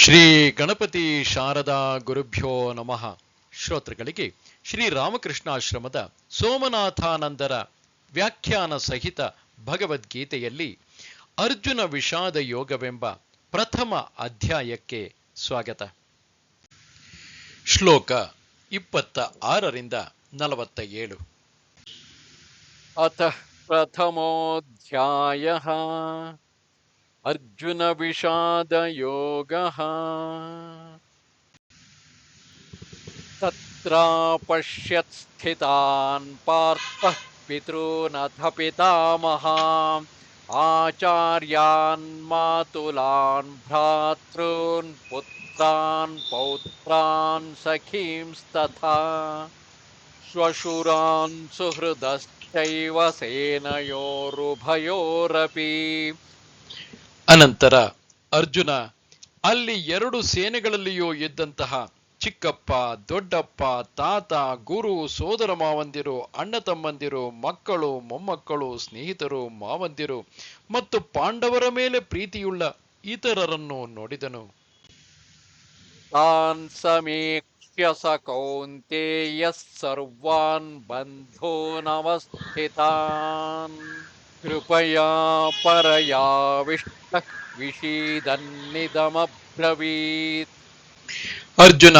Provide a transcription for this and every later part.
ಶ್ರೀ ಗಣಪತಿ ಶಾರದಾ ಗುರುಭ್ಯೋ ನಮಃ. ಶ್ರೋತೃಗಳಿಗೆ ಶ್ರೀ ರಾಮಕೃಷ್ಣಾಶ್ರಮದ ಸೋಮನಾಥಾನಂದರ ವ್ಯಾಖ್ಯಾನ ಸಹಿತ ಭಗವದ್ಗೀತೆಯಲ್ಲಿ ಅರ್ಜುನ ವಿಷಾದ ಯೋಗವೆಂಬ ಪ್ರಥಮ ಅಧ್ಯಾಯಕ್ಕೆ ಸ್ವಾಗತ. ಶ್ಲೋಕ ಇಪ್ಪತ್ತ ಆರರಿಂದ ನಲವತ್ತ ಏಳು ಅಥ ಪ್ರಥಮೋಧ್ಯಾಯ. अर्जुनविषादयोगः। तत्रापश्यत् स्थितान् पार्थः पितॄनथ पितामहाम् आचार्यान् मातुलान् भ्रातॄन् पुत्रान् पौत्रान् सखींस्तथा। श्वशुरान् सुहृदश्चैव सेनयोरुभयोरपि ಅನಂತರ ಅರ್ಜುನ, ಅಲ್ಲಿ ಎರಡು ಸೇನೆಗಳಲ್ಲಿಯೂ ಇದ್ದಂತಹ ಚಿಕ್ಕಪ್ಪ, ದೊಡ್ಡಪ್ಪ, ತಾತ, ಗುರು, ಸೋದರ ಮಾವಂದಿರು, ಅಣ್ಣ ತಮ್ಮಂದಿರು, ಮಕ್ಕಳು, ಮೊಮ್ಮಕ್ಕಳು, ಸ್ನೇಹಿತರು, ಮಾವಂದಿರು ಮತ್ತು ಪಾಂಡವರ ಮೇಲೆ ಪ್ರೀತಿಯುಳ್ಳ ಇತರರನ್ನು ನೋಡಿದನು. ತಾನ್ ಸಮೀಕ್ಷ್ಯ ಸ ಸರ್ವಾನ್ ಬಂಧೋ ನಮಸ್ಥಿತಾನ್ कृपया परयाविष्टः विषीदन्निदमब्रवीत् ಅರ್ಜುನ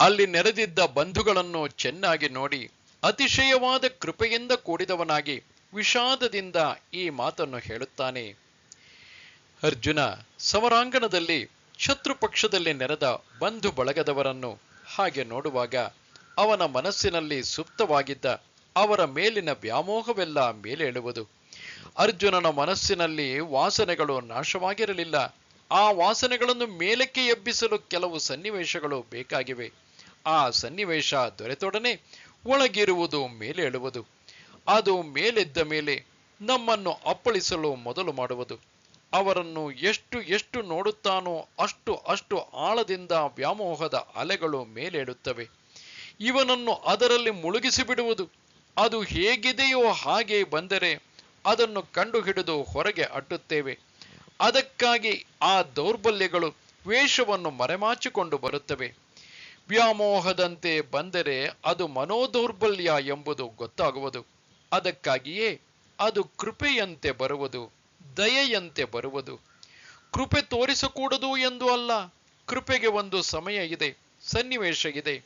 ಅಲ್ಲಿ ನೆರೆದಿದ್ದ ಬಂಧುಗಳನ್ನು ಚೆನ್ನಾಗಿ ನೋಡಿ ಅತಿಶಯವಾದ ಕೃಪೆಯಿಂದ ಕೂಡಿದವನಾಗಿ ವಿಷಾದದಿಂದ ಈ ಮಾತನ್ನು ಹೇಳುತ್ತಾನೆ ಅರ್ಜುನ ಸಮರಾಂಗಣದಲ್ಲಿ ಶತ್ರು ಪಕ್ಷದಲ್ಲಿ ನೆರೆದ ಬಂಧು ಬಳಗದವರನ್ನು ಹಾಗೆ ನೋಡುವಾಗ ಅವನ ಮನಸ್ಸಿನಲ್ಲಿ ಸುಪ್ತವಾಗಿದ್ದ ಅವರ ಮೇಲಿನ ವ್ಯಾಮೋಹವೆಲ್ಲ ಮೇಲೇಳುವುದು ಅರ್ಜುನನ ಮನಸ್ಸಿನಲ್ಲಿ ವಾಸನೆಗಳು ನಾಶವಾಗಿರಲಿಲ್ಲ. ಆ ವಾಸನೆಗಳನ್ನು ಮೇಲಕ್ಕೆ ಎಬ್ಬಿಸಲು ಕೆಲವು ಸನ್ನಿವೇಶಗಳು ಬೇಕಾಗಿವೆ. ಆ ಸನ್ನಿವೇಶ ದೊರೆತೊಡನೆ ಒಳಗಿರುವುದು ಮೇಲೇಳುವುದು ಅದು ಮೇಲೆದ್ದ ಮೇಲೆ ನಮ್ಮನ್ನು ಅಪ್ಪಳಿಸಲು ಮೊದಲು ಮಾಡುವುದು. ಅವರನ್ನು ಎಷ್ಟು ಎಷ್ಟು ನೋಡುತ್ತಾನೋ ಅಷ್ಟು ಅಷ್ಟು ಆಳದಿಂದ ವ್ಯಾಮೋಹದ ಅಲೆಗಳು ಮೇಲೇಳುತ್ತವೆ ಇವನನ್ನು ಅದರಲ್ಲಿ ಮುಳುಗಿಸಿ ಬಿಡುವುದು ಅದು ಹೇಗಿದೆಯೋ ಹಾಗೆ ಬಂದರೆ ಅದನ್ನು ಕಂಡುಹಿಡಿದು ಹೊರಗೆ ಅಟ್ಟುತ್ತೇವೆ. ಅದಕ್ಕಾಗಿ ಆ ದೌರ್ಬಲ್ಯಗಳು ವೇಷವನ್ನು ಮರೆಮಾಚಿಕೊಂಡು ಬರುತ್ತವೆ. ವ್ಯಾಮೋಹದಂತೆ ಬಂದರೆ ಅದು ಮನೋದೌರ್ಬಲ್ಯ ಎಂಬುದು ಗೊತ್ತಾಗುವುದು. ಅದಕ್ಕಾಗಿಯೇ ಅದು ಕೃಪೆಯಂತೆ ಬರುವುದು, ದಯೆಯಂತೆ ಬರುವುದು. ಕೃಪೆ ತೋರಿಸಕೂಡದು ಎಂದು ಅಲ್ಲ, ಕೃಪೆಗೆ ಒಂದು ಸಮಯ ಇದೆ, ಸನ್ನಿವೇಶ ಇದೆ.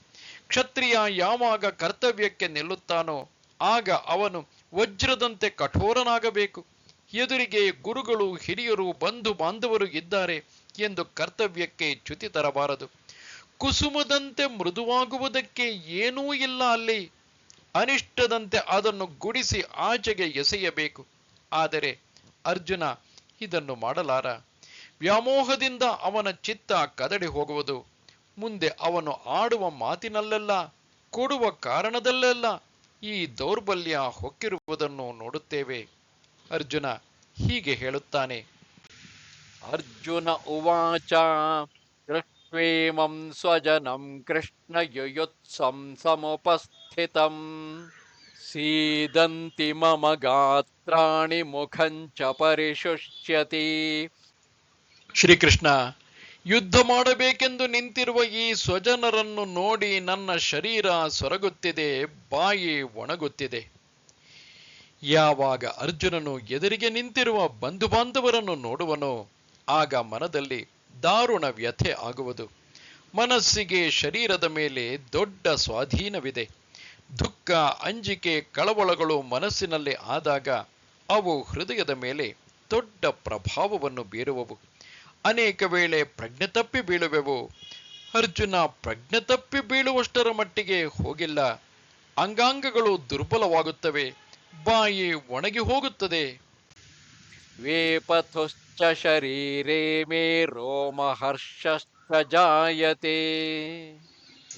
ಕ್ಷತ್ರಿಯ ಯಾವಾಗ ಕರ್ತವ್ಯಕ್ಕೆ ನಿಲ್ಲುತ್ತಾನೋ ಆಗ ಅವನು ವಜ್ರದಂತೆ ಕಠೋರನಾಗಬೇಕು. ಎದುರಿಗೆ ಗುರುಗಳು, ಹಿರಿಯರು, ಬಂಧು ಬಾಂಧವರು ಇದ್ದಾರೆ ಎಂದು ಕರ್ತವ್ಯಕ್ಕೆ ಚ್ಯುತಿ ತರಬಾರದು. ಕುಸುಮದಂತೆ ಮೃದುವಾಗುವುದಕ್ಕೆ ಏನೂ ಇಲ್ಲ ಅಲ್ಲಿ. ಅನಿಷ್ಟದಂತೆ ಅದನ್ನು ಗುಡಿಸಿ ಆಚೆಗೆ ಎಸೆಯಬೇಕು. ಆದರೆ ಅರ್ಜುನ ಇದನ್ನು ಮಾಡಲಾರ. ವ್ಯಾಮೋಹದಿಂದ ಅವನ ಚಿತ್ತ ಕದಡಿ ಹೋಗುವುದು. ಮುಂದೆ ಅವನು ಆಡುವ ಮಾತಿನಲ್ಲೆಲ್ಲ, ಕೊಡುವ ಕಾರಣದಲ್ಲೆಲ್ಲ ಈ ದೌರ್ಬಲ್ಯ ಹೊಕ್ಕಿರುವುದನ್ನು ನೋಡುತ್ತೇವೆ. ಅರ್ಜುನ ಹೀಗೆ ಹೇಳುತ್ತಾನೆ. ಅರ್ಜುನ ಉವಾಚ ಕೃಷ್ಣೇಮಂ ಸ್ವಜನಂ ಕೃಷ್ಣ ಯುಯುತ್ಸಂ ಸಮುಪಸ್ಥಿತಂ. ಸೀದಂತಿ ಮಮ ಗಾತ್ರಾಣಿ ಮುಖಂಚ ಪರಿಶುಷ್ಯತಿ ಶ್ರೀಕೃಷ್ಣ ಯುದ್ಧ ಮಾಡಬೇಕೆಂದು ನಿಂತಿರುವ ಈ ಸ್ವಜನರನ್ನು ನೋಡಿ ನನ್ನ ಶರೀರ ಸೊರಗುತ್ತಿದೆ, ಬಾಯಿ ಒಣಗುತ್ತಿದೆ. ಯಾವಾಗ ಅರ್ಜುನನು ಎದುರಿಗೆ ನಿಂತಿರುವ ಬಂಧು ಬಾಂಧವರನ್ನು ನೋಡುವನೋ, ಆಗ ಮನದಲ್ಲಿ ದಾರುಣ ವ್ಯಥೆ ಆಗುವುದು. ಮನಸ್ಸಿಗೆ ಶರೀರದ ಮೇಲೆ ದೊಡ್ಡ ಸ್ವಾಧೀನವಿದೆ. ದುಃಖ, ಅಂಜಿಕೆ, ಕಳವಳಗಳು ಮನಸ್ಸಿನಲ್ಲಿ ಆದಾಗ ಅವು ಹೃದಯದ ಮೇಲೆ ದೊಡ್ಡ ಪ್ರಭಾವವನ್ನು ಬೀರುವವು. ಅನೇಕ ವೇಳೆ ಪ್ರಜ್ಞೆ ತಪ್ಪಿ ಬೀಳುವೆವು. ಅರ್ಜುನ ಪ್ರಜ್ಞೆ ತಪ್ಪಿ ಬೀಳುವಷ್ಟರ ಮಟ್ಟಿಗೆ ಹೋಗಿಲ್ಲ. ಅಂಗಾಂಗಗಳು ದುರ್ಬಲವಾಗುತ್ತವೆ. ಬಾಯಿ ಒಣಗಿ ಹೋಗುತ್ತದೆ. ವೇಪಥುಶ್ಚ ಶರೀರೇ ಮೇ ರೋಮಹರ್ಷಶ್ಚ ಜಾಯತೆ.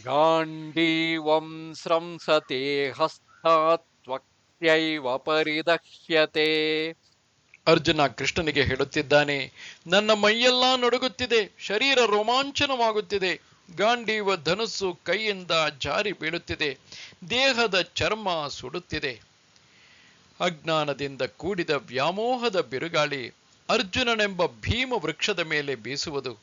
ಗಾಂಡೀವಂ ಸ್ರಂಸತೆ ಪರಿದಕ್ಷ್ಯತೆ ಅರ್ಜುನ ಕೃಷ್ಣನಿಗೆ ಹೇಳುತ್ತಿದ್ದಾನೆ, ನನ್ನ ಮೈಯೆಲ್ಲ ನಡುಗುತ್ತಿದೆ, ಶರೀರ ರೋಮಾಂಚನವಾಗುತ್ತಿದೆ, ಗಾಂಡೀವ ಧನುಸ್ಸು ಕೈಯಿಂದ ಜಾರಿ ಬೀಳುತ್ತಿದೆ, ದೇಹದ ಚರ್ಮ ಸುಡುತ್ತಿದೆ. ಅಜ್ಞಾನದಿಂದ ಕೂಡಿದ ವ್ಯಾಮೋಹದ ಬಿರುಗಾಳಿ ಅರ್ಜುನನೆಂಬ ಭೀಮ ವೃಕ್ಷದ ಮೇಲೆ ಬೀಸುವುದು.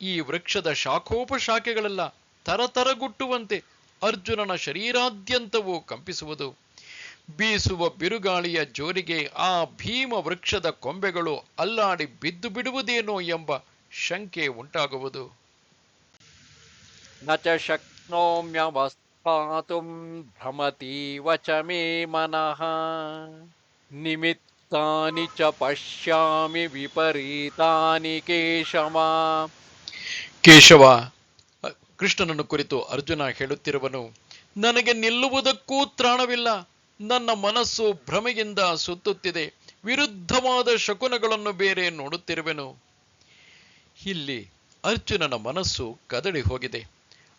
ಈ ವೃಕ್ಷದ ಶಾಖೋಪಶಾಖೆಗಳೆಲ್ಲ ತರತರಗುಟ್ಟುವಂತೆ ಅರ್ಜುನನ ಶರೀರಾದ್ಯಂತವೂ ಕಂಪಿಸುವುದು. ಬೀಸುವ ಬಿರುಗಾಳಿಯ ಜೋರಿಗೆ ಆ ಭೀಮ ವೃಕ್ಷದ ಕೊಂಬೆಗಳು ಅಲ್ಲಾಡಿ ಬಿದ್ದು ಬಿಡುವುದೇನೋ ಎಂಬ ಶಂಕೆ ಉಂಟಾಗುವುದು. ನಚ ಶಕ್ನೋಮ್ಯವಸ್ಥಾತು ಭ್ರಮತೀವ ಮನಃ. ನಿಮಿತ್ತಾನಿ ಚ ಪಶ್ಯಾಮಿ ವಿಪರೀತಾನಿ ಕೇಶವ. ಕೇಶವ ಕೃಷ್ಣನನ್ನು ಕುರಿತು ಅರ್ಜುನ ಹೇಳುತ್ತಿರುವನು ನನಗೆ ನಿಲ್ಲುವುದಕ್ಕೂ ತ್ರಾಣವಿಲ್ಲ. ನನ್ನ ಮನಸ್ಸು ಭ್ರಮೆಯಿಂದ ಸುತ್ತುತ್ತಿದೆ. ವಿರುದ್ಧವಾದ ಶಕುನಗಳನ್ನು ಬೇರೆ ನೋಡುತ್ತಿರುವೆನು. ಇಲ್ಲಿ ಅರ್ಜುನನ ಮನಸ್ಸು ಕದಡಿ ಹೋಗಿದೆ.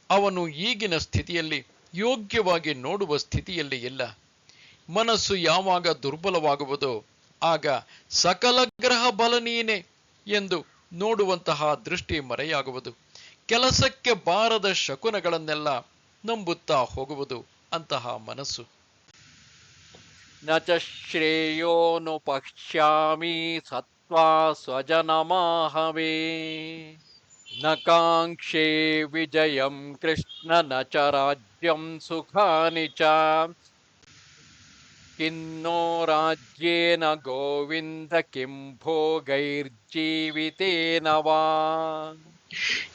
ಅವನು ಈಗಿನ ಸ್ಥಿತಿಯಲ್ಲಿ ಯೋಗ್ಯವಾಗಿ ನೋಡುವ ಸ್ಥಿತಿಯಲ್ಲಿ ಇಲ್ಲ. ಮನಸ್ಸು ಯಾವಾಗ ದುರ್ಬಲವಾಗುವುದೋ ಆಗ ಸಕಲ ಗ್ರಹ ಬಲ ಎಂದು ನೋಡುವಂತಹ ದೃಷ್ಟಿ ಮರೆಯಾಗುವುದು. ಕೆಲಸಕ್ಕೆ ಬಾರದ ಶಕುನಗಳನ್ನೆಲ್ಲ ನಂಬುತ್ತಾ ಹೋಗುವುದು ಅಂತಹ ಮನಸ್ಸು. न च श्रेयोनुपक्ष्यामि सत्त्वा स्वजनमाहवे न काङ्क्षे विजयं कृष्ण न च राज्यं सुखानि च किन्नो राज्येन गोविन्द किं भोगैर्जीवितेन वा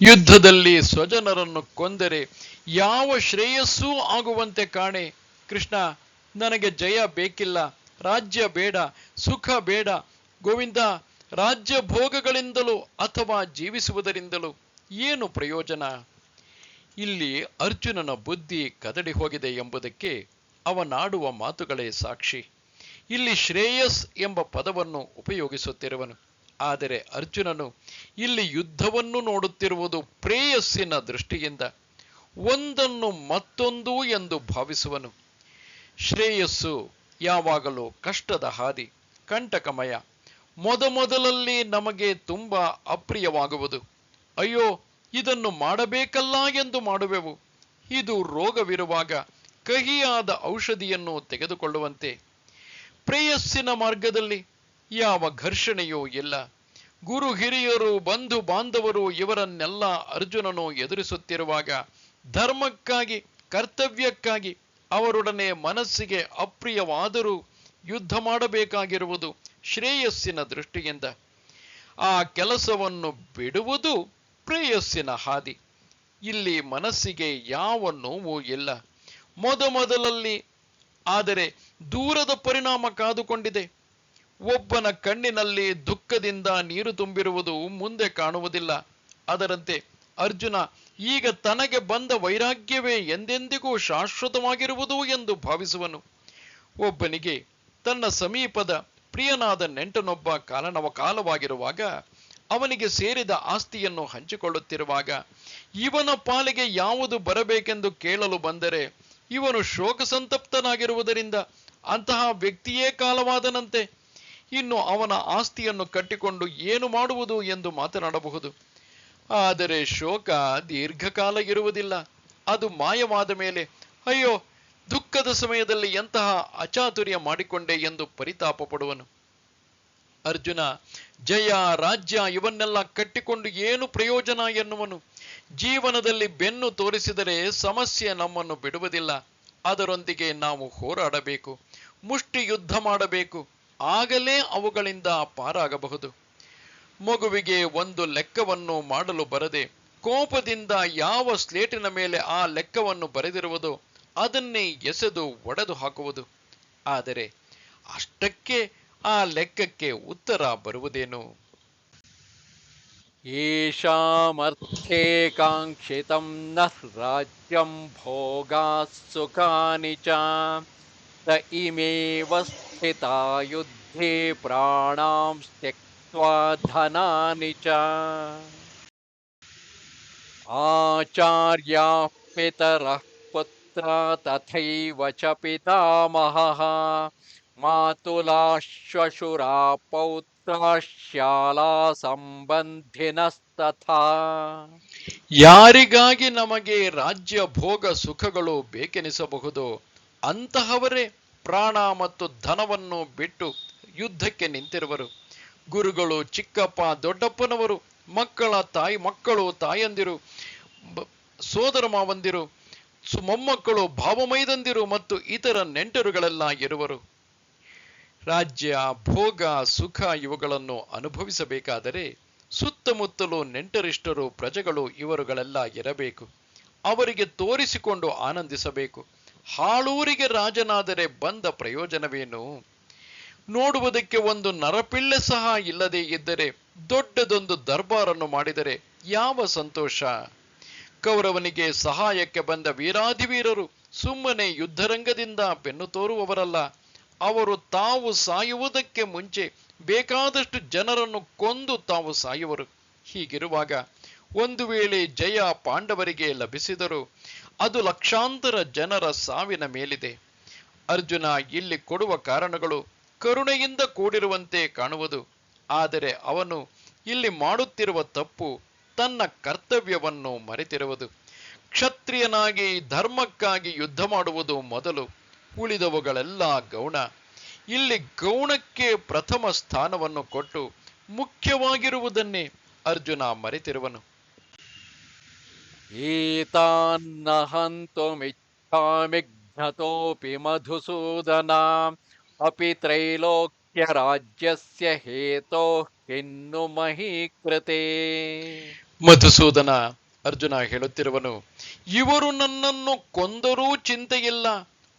ಯುದ್ಧದಲ್ಲಿ ಸ್ವಜನರನ್ನು ಕೊಂದರೆ ಯಾವ ಶ್ರೇಯಸ್ಸೂ ಆಗುವಂತೆ ಕಾಣೆ ಕೃಷ್ಣ ನನಗೆ ಜಯ ಬೇಕಿಲ್ಲ, ರಾಜ್ಯ ಬೇಡ, ಸುಖ ಬೇಡ, ಗೋವಿಂದ, ರಾಜ್ಯ ಭೋಗಗಳಿಂದಲೂ ಅಥವಾ ಜೀವಿಸುವುದರಿಂದಲೂ ಏನು ಪ್ರಯೋಜನ? ಇಲ್ಲಿ ಅರ್ಜುನನ ಬುದ್ಧಿ ಕದಡಿ ಹೋಗಿದೆ ಎಂಬುದಕ್ಕೆ ಅವನಾಡುವ ಮಾತುಗಳೇ ಸಾಕ್ಷಿ. ಇಲ್ಲಿ ಶ್ರೇಯಸ್ ಎಂಬ ಪದವನ್ನು ಉಪಯೋಗಿಸುತ್ತಿರುವನು. ಆದರೆ ಅರ್ಜುನನು ಇಲ್ಲಿ ಯುದ್ಧವನ್ನು ನೋಡುತ್ತಿರುವುದು ಪ್ರೇಯಸ್ಸಿನ ದೃಷ್ಟಿಯಿಂದ, ಒಂದನ್ನು ಮತ್ತೊಂದು ಎಂದು ಭಾವಿಸುವನು. ಶ್ರೇಯಸ್ಸು ಯಾವಾಗಲೂ ಕಷ್ಟದ ಹಾದಿ, ಕಂಟಕಮಯ. ಮೊದಮೊದಲಲ್ಲಿ ನಮಗೆ ತುಂಬ ಅಪ್ರಿಯವಾಗುವುದು. ಅಯ್ಯೋ, ಇದನ್ನು ಮಾಡಬೇಕಲ್ಲ ಎಂದು ಮಾಡುವೆವು. ಇದು ರೋಗವಿರುವಾಗ ಕಹಿಯಾದ ಔಷಧಿಯನ್ನು ತೆಗೆದುಕೊಳ್ಳುವಂತೆ. ಪ್ರೇಯಸ್ಸಿನ ಮಾರ್ಗದಲ್ಲಿ ಯಾವ ಘರ್ಷಣೆಯೂ ಇಲ್ಲ. ಗುರು ಹಿರಿಯರು, ಬಂಧು ಬಾಂಧವರು ಇವರನ್ನೆಲ್ಲ ಅರ್ಜುನನು ಎದುರಿಸುತ್ತಿರುವಾಗ ಧರ್ಮಕ್ಕಾಗಿ, ಕರ್ತವ್ಯಕ್ಕಾಗಿ ಅವರೊಡನೆ ಮನಸ್ಸಿಗೆ ಅಪ್ರಿಯವಾದರೂ ಯುದ್ಧ ಮಾಡಬೇಕಾಗಿರುವುದು ಶ್ರೇಯಸ್ಸಿನ ದೃಷ್ಟಿಯಿಂದ. ಆ ಕೆಲಸವನ್ನು ಬಿಡುವುದು ಪ್ರೇಯಸ್ಸಿನ ಹಾದಿ. ಇಲ್ಲಿ ಮನಸ್ಸಿಗೆ ಯಾವ ನೋವು ಇಲ್ಲ. ಮೊದಮೊದಲಲ್ಲಿ ಆದರೆ ದೂರದ ಪರಿಣಾಮ ಕಾದುಕೊಂಡಿದೆ. ಒಬ್ಬನ ಕಣ್ಣಿನಲ್ಲಿ ದುಃಖದಿಂದ ನೀರು ತುಂಬಿರುವುದು ಮುಂದೆ ಕಾಣುವುದಿಲ್ಲ. ಅದರಂತೆ ಅರ್ಜುನ ಈಗ ತನಗೆ ಬಂದ ವೈರಾಗ್ಯವೇ ಎಂದೆಂದಿಗೂ ಶಾಶ್ವತವಾಗಿರುವುದು ಎಂದು ಭಾವಿಸುವನು. ಒಬ್ಬನಿಗೆ ತನ್ನ ಸಮೀಪದ ಪ್ರಿಯನಾದ ನೆಂಟನೊಬ್ಬ ಕಾಲನವ ಕಾಲವಾಗಿರುವಾಗ ಅವನಿಗೆ ಸೇರಿದ ಆಸ್ತಿಯನ್ನು ಹಂಚಿಕೊಳ್ಳುತ್ತಿರುವಾಗ ಇವನ ಪಾಲಿಗೆ ಯಾವುದು ಬರಬೇಕೆಂದು ಕೇಳಲು ಬಂದರೆ ಇವನು ಶೋಕ ಸಂತಪ್ತನಾಗಿರುವುದರಿಂದ ಅಂತಹ ವ್ಯಕ್ತಿಯೇ ಕಾಲವಾದನಂತೆ. ಇನ್ನು ಅವನ ಆಸ್ತಿಯನ್ನು ಕಟ್ಟಿಕೊಂಡು ಏನು ಮಾಡುವುದು ಎಂದು ಮಾತನಾಡಬಹುದು. ಆದರೆ ಶೋಕ ದೀರ್ಘಕಾಲ ಇರುವುದಿಲ್ಲ. ಅದು ಮಾಯವಾದ ಮೇಲೆ, ಅಯ್ಯೋ, ದುಃಖದ ಸಮಯದಲ್ಲಿ ಎಂತಹ ಅಚಾತುರ್ಯ ಮಾಡಿಕೊಂಡೆ ಎಂದು ಪರಿತಾಪ ಪಡುವನು ಅರ್ಜುನ, ಜಯ ರಾಜ್ಯ ಇವನ್ನೆಲ್ಲ ಕಟ್ಟಿಕೊಂಡು ಏನು ಪ್ರಯೋಜನ ಎನ್ನುವನು? ಜೀವನದಲ್ಲಿ ಬೆನ್ನು ತೋರಿಸಿದರೆ ಸಮಸ್ಯೆ ನಮ್ಮನ್ನು ಬಿಡುವುದಿಲ್ಲ. ಅದರೊಂದಿಗೆ ನಾವು ಹೋರಾಡಬೇಕು ಮುಷ್ಟಿ ಯುದ್ಧ ಮಾಡಬೇಕು. ಆಗಲೇ ಅವುಗಳಿಂದ ಪಾರಾಗಬಹುದು. ಮಗುವಿಗೆ ಒಂದು ಲೆಕ್ಕವನ್ನು ಮಾಡಲು ಬರದೆ ಕೋಪದಿಂದ ಯಾವ ಸ್ಲೇಟಿನ ಮೇಲೆ ಆ ಲೆಕ್ಕವನ್ನು ಬರೆದಿರುವುದು ಅದನ್ನೇ ಎಸೆದು ಒಡೆದು ಹಾಕುವುದು. ಆದರೆ ಅಷ್ಟಕ್ಕೆ ಆ ಲೆಕ್ಕಕ್ಕೆ ಉತ್ತರ ಬರುವುದೇನು? ಏಷಾಮರ್ಥೇಕಾಂಕ್ಷಿತಂ ನ ರಾಜ್ಯಂ ಭೋಗಾ ಚ ತ ಇಮೇವ ಯುದ್ಧೇ ಪ್ರಾಣಾಂ त्यक्त्वा धनानि च आचार्याः पितरः पुत्रा तथैव च पितामहः मातुला श्वशुरा पौत्रा शाला सम्बन्धिनस्तथा ಯಾರಿಗಾಗಿ ನಮಗೆ ರಾಜ್ಯ ಭೋಗ ಸುಖಗಳು ಬೇಕೆನಿಸಬಹುದು ಅಂತಹವರೇ ಪ್ರಾಣ ಮತ್ತು ಧನವನ್ನು ಬಿಟ್ಟು ಯುದ್ಧಕ್ಕೆ ನಿಂತಿರುವರು ಗುರುಗಳು ಚಿಕ್ಕಪ್ಪ ದೊಡ್ಡಪ್ಪನವರು, ಮಕ್ಕಳ ತಾಯಿ, ಮಕ್ಕಳು ತಾಯಂದಿರು ಸೋದರ ಮಾವಂದಿರು ಮೊಮ್ಮಕ್ಕಳು ಭಾವಮೈದಂದಿರು ಮತ್ತು ಇತರ ನೆಂಟರುಗಳೆಲ್ಲ ಇರುವರು. ರಾಜ್ಯ ಭೋಗ ಸುಖ ಇವುಗಳನ್ನು ಅನುಭವಿಸಬೇಕಾದರೆ ಸುತ್ತಮುತ್ತಲು ನೆಂಟರಿಷ್ಟರು, ಪ್ರಜೆಗಳು ಇವರುಗಳೆಲ್ಲ ಇರಬೇಕು. ಅವರಿಗೆ ತೋರಿಸಿಕೊಂಡು ಆನಂದಿಸಬೇಕು. ಹಾಳೂರಿಗೆ ರಾಜನಾದರೆ ಬಂದ ಪ್ರಯೋಜನವೇನು? ನೋಡುವುದಕ್ಕೆ ಒಂದು ನರಪಿಳ್ಳೆ ಸಹ ಇಲ್ಲದೆ ಇದ್ದರೆ ದೊಡ್ಡದೊಂದು ದರ್ಬಾರನ್ನು ಮಾಡಿದರೆ ಯಾವ ಸಂತೋಷ? ಕೌರವನಿಗೆ ಸಹಾಯಕ್ಕೆ ಬಂದ ವೀರಾಧಿವೀರರು ಸುಮ್ಮನೆ ಯುದ್ಧರಂಗದಿಂದ ಬೆನ್ನು ತೋರುವವರಲ್ಲ. ಅವರು ತಾವು ಸಾಯುವುದಕ್ಕೆ ಮುಂಚೆ ಬೇಕಾದಷ್ಟು ಜನರನ್ನು ಕೊಂದು ತಾವು ಸಾಯುವರು. ಹೀಗಿರುವಾಗ ಒಂದು ವೇಳೆ ಜಯ ಪಾಂಡವರಿಗೆ ಲಭಿಸಿದರು ಅದು ಲಕ್ಷಾಂತರ ಜನರ ಸಾವಿನ ಮೇಲಿದೆ. ಅರ್ಜುನ ಇಲ್ಲಿ ಕೊಡುವ ಕಾರಣಗಳು ಕರುಣೆಯಿಂದ ಕೂಡಿರುವಂತೆ ಕಾಣುವುದು. ಆದರೆ ಅವನು ಇಲ್ಲಿ ಮಾಡುತ್ತಿರುವ ತಪ್ಪು ತನ್ನ ಕರ್ತವ್ಯವನ್ನು ಮರೆತಿರುವುದು. ಕ್ಷತ್ರಿಯನಾಗಿ ಧರ್ಮಕ್ಕಾಗಿ ಯುದ್ಧ ಮಾಡುವುದು ಮೊದಲು ಉಳಿದವುಗಳೆಲ್ಲ ಗೌಣ. ಇಲ್ಲಿ ಗೌಣಕ್ಕೆ ಪ್ರಥಮ ಸ್ಥಾನವನ್ನು ಕೊಟ್ಟು ಮುಖ್ಯವಾಗಿರುವುದನ್ನೇ ಅರ್ಜುನ ಮರೆತಿರುವನು. ಏತಾನ್ನ ಹಂತುಮಿಚ್ಛಾಮಿ ಮಧುಸೂದನ ಅಪಿ ತ್ರೈಲೋಕ್ಯ ರಾಜ್ಯಸ್ಯ ಹೇತೋ ಕಿನ್ನು ಮಹೀಕೃತೆ ಮಧುಸೂದನ ಅರ್ಜುನ ಹೇಳುತ್ತಿರುವನು, ಇವರು ನನ್ನನ್ನು ಕೊಂದರೂ ಚಿಂತೆಯಿಲ್ಲ.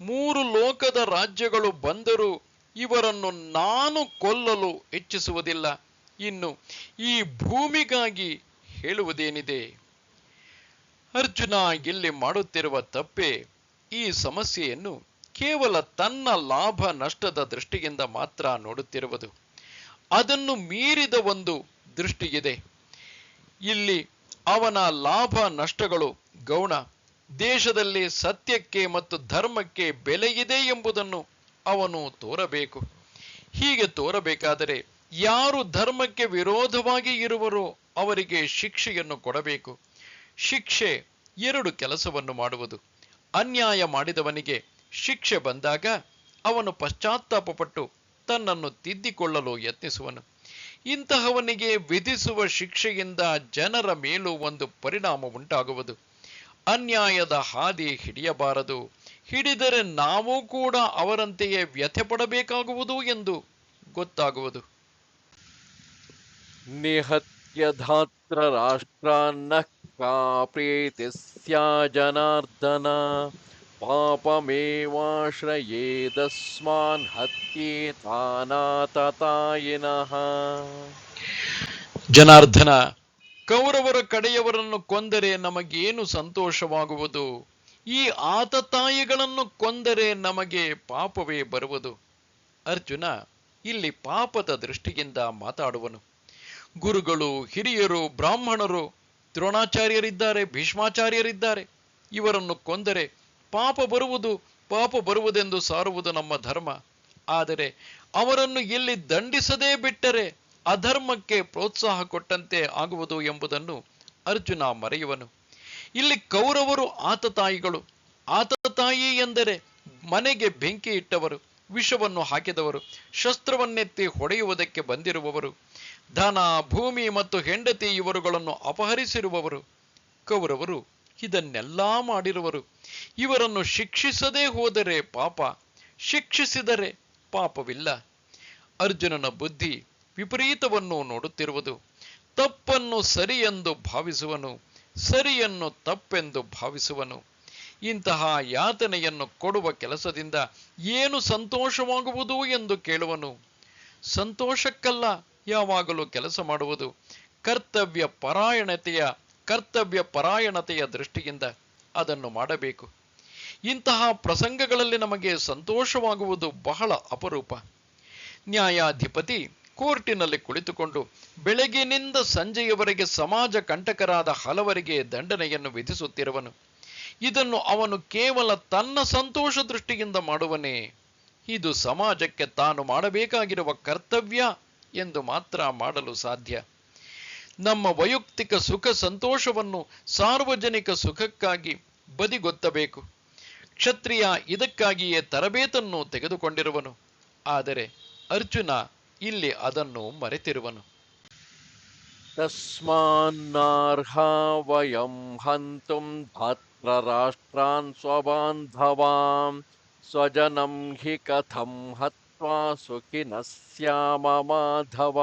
ಮೂರು ಲೋಕದ ರಾಜ್ಯಗಳು ಬಂದರೂ ಇವರನ್ನು ನಾನು ಕೊಲ್ಲಲು ಇಚ್ಛಿಸುವುದಿಲ್ಲ. ಇನ್ನು ಈ ಭೂಮಿಗಾಗಿ ಹೇಳುವುದೇನಿದೆ? ಅರ್ಜುನ ಇಲ್ಲಿ ಮಾಡುತ್ತಿರುವ ತಪ್ಪೆ ಈ ಸಮಸ್ಯೆಯನ್ನು ಕೇವಲ ತನ್ನ ಲಾಭ ನಷ್ಟದ ದೃಷ್ಟಿಯಿಂದ ಮಾತ್ರ ನೋಡುತ್ತಿರುವುದು. ಅದನ್ನು ಮೀರಿದ ಒಂದು ದೃಷ್ಟಿಯಿದೆ. ಇಲ್ಲಿ ಅವನ ಲಾಭ ನಷ್ಟಗಳು ಗೌಣ. ದೇಶದಲ್ಲಿ ಸತ್ಯಕ್ಕೆ ಮತ್ತು ಧರ್ಮಕ್ಕೆ ಬೆಲೆಯಿದೆ ಎಂಬುದನ್ನು ಅವನು ತೋರಬೇಕು. ಹೀಗೆ ತೋರಬೇಕಾದರೆ ಯಾರು ಧರ್ಮಕ್ಕೆ ವಿರೋಧವಾಗಿ ಇರುವರೋ ಅವರಿಗೆ ಶಿಕ್ಷೆಯನ್ನು ಕೊಡಬೇಕು. ಶಿಕ್ಷೆ ಎರಡು ಕೆಲಸವನ್ನು ಮಾಡುವುದು. ಅನ್ಯಾಯ ಮಾಡಿದವನಿಗೆ ಶಿಕ್ಷೆ ಬಂದಾಗ ಅವನು ಪಶ್ಚಾತ್ತಾಪಪಟ್ಟು ತನ್ನನ್ನು ತಿದ್ದಿಕೊಳ್ಳಲು ಯತ್ನಿಸುವನು. ಇಂತಹವನಿಗೆ ವಿಧಿಸುವ ಶಿಕ್ಷೆಯಿಂದ ಜನರ ಮೇಲೂ ಒಂದು ಪರಿಣಾಮ ಉಂಟಾಗುವುದು. ಅನ್ಯಾಯದ ಹಾದಿ ಹಿಡಿಯಬಾರದು. ಹಿಡಿದರೆ ನಾವು ಕೂಡ ಅವರಂತೆಯೇ ವ್ಯಥೆ ಪಡಬೇಕಾಗುವುದು ಎಂದು ಗೊತ್ತಾಗುವುದು. ನಿಹತ್ಯಧಾತ್ರ ರಾಷ್ಟ್ರಾನ್ನ ಕಾ ಪ್ರೀತಿ ಸ್ಯಾ ಜನಾರ್ದನ ಪಾಪಮೇವಾಶ್ರಯೇದಸ್ಮಾನ್ ಹತ್ಯೇ ತಾನಾತತಾಯಿನಃ ಜನಾರ್ದನ, ಕೌರವರ ಕಡೆಯವರನ್ನು ಕೊಂದರೆ ನಮಗೇನು ಸಂತೋಷವಾಗುವುದು? ಈ ಆತತಾಯಿಗಳನ್ನು ಕೊಂದರೆ ನಮಗೆ ಪಾಪವೇ ಬರುವುದು? ಅರ್ಜುನ ಇಲ್ಲಿ ಪಾಪದ ದೃಷ್ಟಿಯಿಂದ ಮಾತಾಡುವನು. ಗುರುಗಳು, ಹಿರಿಯರು, ಬ್ರಾಹ್ಮಣರು, ದ್ರೋಣಾಚಾರ್ಯರಿದ್ದಾರೆ, ಭೀಷ್ಮಾಚಾರ್ಯರಿದ್ದಾರೆ. ಇವರನ್ನು ಕೊಂದರೆ ಪಾಪ ಬರುವುದು, ಪಾಪ ಬರುವುದೆಂದು ಸಾರುವುದು ನಮ್ಮ ಧರ್ಮ. ಆದರೆ ಅವರನ್ನು ಇಲ್ಲಿ ದಂಡಿಸದೇ ಬಿಟ್ಟರೆ ಅಧರ್ಮಕ್ಕೆ ಪ್ರೋತ್ಸಾಹ ಕೊಟ್ಟಂತೆ ಆಗುವುದು ಎಂಬುದನ್ನು ಅರ್ಜುನ ಮರೆಯುವನು. ಇಲ್ಲಿ ಕೌರವರು ಆತ ತಾಯಿಗಳು. ಆತ ತಾಯಿ ಎಂದರೆ ಮನೆಗೆ ಬೆಂಕಿ ಇಟ್ಟವರು, ವಿಷವನ್ನು ಹಾಕಿದವರು, ಶಸ್ತ್ರವನ್ನೆತ್ತಿ ಹೊಡೆಯುವುದಕ್ಕೆ ಬಂದಿರುವವರು, ಧನ, ಭೂಮಿ ಮತ್ತು ಹೆಂಡತಿ ಇವರುಗಳನ್ನು ಅಪಹರಿಸಿರುವವರು. ಕೌರವರು ಇದನ್ನೆಲ್ಲ ಮಾಡಿರುವರು. ಇವರನ್ನು ಶಿಕ್ಷಿಸದೇ ಹೋದರೆ ಪಾಪ, ಶಿಕ್ಷಿಸಿದರೆ ಪಾಪವಿಲ್ಲ. ಅರ್ಜುನನ ಬುದ್ಧಿ ವಿಪರೀತವನ್ನು ನೋಡುತ್ತಿರುವುದು. ತಪ್ಪನ್ನು ಸರಿಯೆಂದು ಭಾವಿಸುವನು, ಸರಿಯನ್ನು ತಪ್ಪೆಂದು ಭಾವಿಸುವನು. ಇಂತಹ ಯಾತನೆಯನ್ನು ಕೊಡುವ ಕೆಲಸದಿಂದ ಏನು ಸಂತೋಷವಾಗುವುದು ಎಂದು ಕೇಳುವನು. ಸಂತೋಷಕ್ಕಲ್ಲ, ಯಾವಾಗಲೂ ಕೆಲಸ ಮಾಡುವುದು. ಕರ್ತವ್ಯ ಪರಾಯಣತೆಯ ಕರ್ತವ್ಯ ಪರಾಯಣತೆಯ ದೃಷ್ಟಿಯಿಂದ ಅದನ್ನು ಮಾಡಬೇಕು. ಇಂತಹ ಪ್ರಸಂಗಗಳಲ್ಲಿ ನಮಗೆ ಸಂತೋಷವಾಗುವುದು ಬಹಳ ಅಪರೂಪ. ನ್ಯಾಯಾಧಿಪತಿ ಕೋರ್ಟಿನಲ್ಲಿ ಕುಳಿತುಕೊಂಡು ಬೆಳಗಿನಿಂದ ಸಂಜೆಯವರೆಗೆ ಸಮಾಜ ಕಂಟಕರಾದ ಹಲವರಿಗೆ ದಂಡನೆಯನ್ನು ವಿಧಿಸುತ್ತಿರುವನು. ಇದನ್ನು ಅವನು ಕೇವಲ ತನ್ನ ಸಂತೋಷ ದೃಷ್ಟಿಯಿಂದ ಮಾಡುವನೇ. ಇದು ಸಮಾಜಕ್ಕೆ ತಾನು ಮಾಡಬೇಕಾಗಿರುವ ಕರ್ತವ್ಯ ಎಂದು ಮಾತ್ರ ಮಾಡಲು ಸಾಧ್ಯ. ನಮ್ಮ ವೈಯಕ್ತಿಕ ಸುಖ ಸಂತೋಷವನ್ನು ಸಾರ್ವಜನಿಕ ಸುಖಕ್ಕಾಗಿ ಬದಿಗೊತ್ತಬೇಕು. ಕ್ಷತ್ರಿಯ ಇದಕ್ಕಾಗಿಯೇ ತರಬೇತನ್ನು ತೆಗೆದುಕೊಂಡಿರುವನು. ಆದರೆ ಅರ್ಜುನ ಇಲ್ಲಿ ಅದನ್ನು ಮರೆತಿರುವನು. ತಸ್ಮಾನ್ನಾರ್ಹಾ ವಯಂ ಹಂತುಂ ಧಾತ್ರರಾಷ್ಟ್ರಾನ್ ಸ್ವಬಾಂಧವಾಂ ಸ್ವಜನಂ ಹಿ ಕಥಂ ಹತ್ವಾ ಸುಖಿನ ಸ್ಯಾಮ ಮಾಧವ.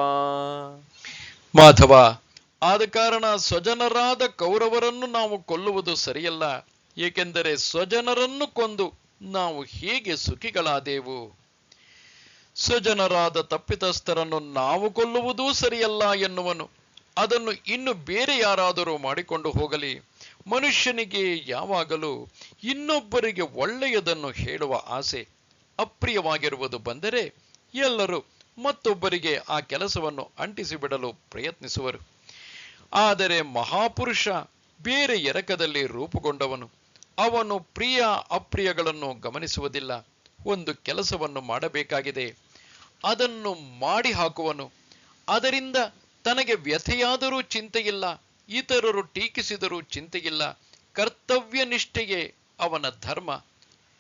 ಮಾಧವ ಆದ ಕಾರಣ ಸ್ವಜನರಾದ ಕೌರವರನ್ನು ನಾವು ಕೊಲ್ಲುವುದು ಸರಿಯಲ್ಲ. ಏಕೆಂದರೆ ಸ್ವಜನರನ್ನು ಕೊಂದು ನಾವು ಹೇಗೆ ಸುಖಿಗಳಾದೆವು? ಸ್ವಜನರಾದ ತಪ್ಪಿತಸ್ಥರನ್ನು ನಾವು ಕೊಲ್ಲುವುದೂ ಸರಿಯಲ್ಲ ಎನ್ನುವನು. ಅದನ್ನು ಇನ್ನು ಬೇರೆ ಯಾರಾದರೂ ಮಾಡಿಕೊಂಡು ಹೋಗಲಿ. ಮನುಷ್ಯನಿಗೆ ಯಾವಾಗಲೂ ಇನ್ನೊಬ್ಬರಿಗೆ ಒಳ್ಳೆಯದನ್ನು ಹೇಳುವ ಆಸೆ ಅಪ್ರಿಯವಾಗಿರುವುದು ಬಂದರೆ ಎಲ್ಲರೂ ಮತ್ತೊಬ್ಬರಿಗೆ ಆ ಕೆಲಸವನ್ನು ಅಂಟಿಸಿಬಿಡಲು ಪ್ರಯತ್ನಿಸುವರು. ಆದರೆ ಮಹಾಪುರುಷ ಬೇರೆ ಎರಕದಲ್ಲಿ ರೂಪುಗೊಂಡವನು. ಅವನು ಪ್ರಿಯ ಅಪ್ರಿಯಗಳನ್ನು ಗಮನಿಸುವುದಿಲ್ಲ. ಒಂದು ಕೆಲಸವನ್ನು ಮಾಡಬೇಕಾಗಿದೆ. ಅದನ್ನು ಮಾಡಿ ಹಾಕುವನು ಅದರಿಂದ ತನಗೆ ವ್ಯಥೆಯಾದರೂ ಚಿಂತೆಯಿಲ್ಲ. ಇತರರು ಟೀಕಿಸಿದರೂ ಚಿಂತೆಯಿಲ್ಲ. ಕರ್ತವ್ಯ ನಿಷ್ಠೆಯೇ ಅವನ ಧರ್ಮ.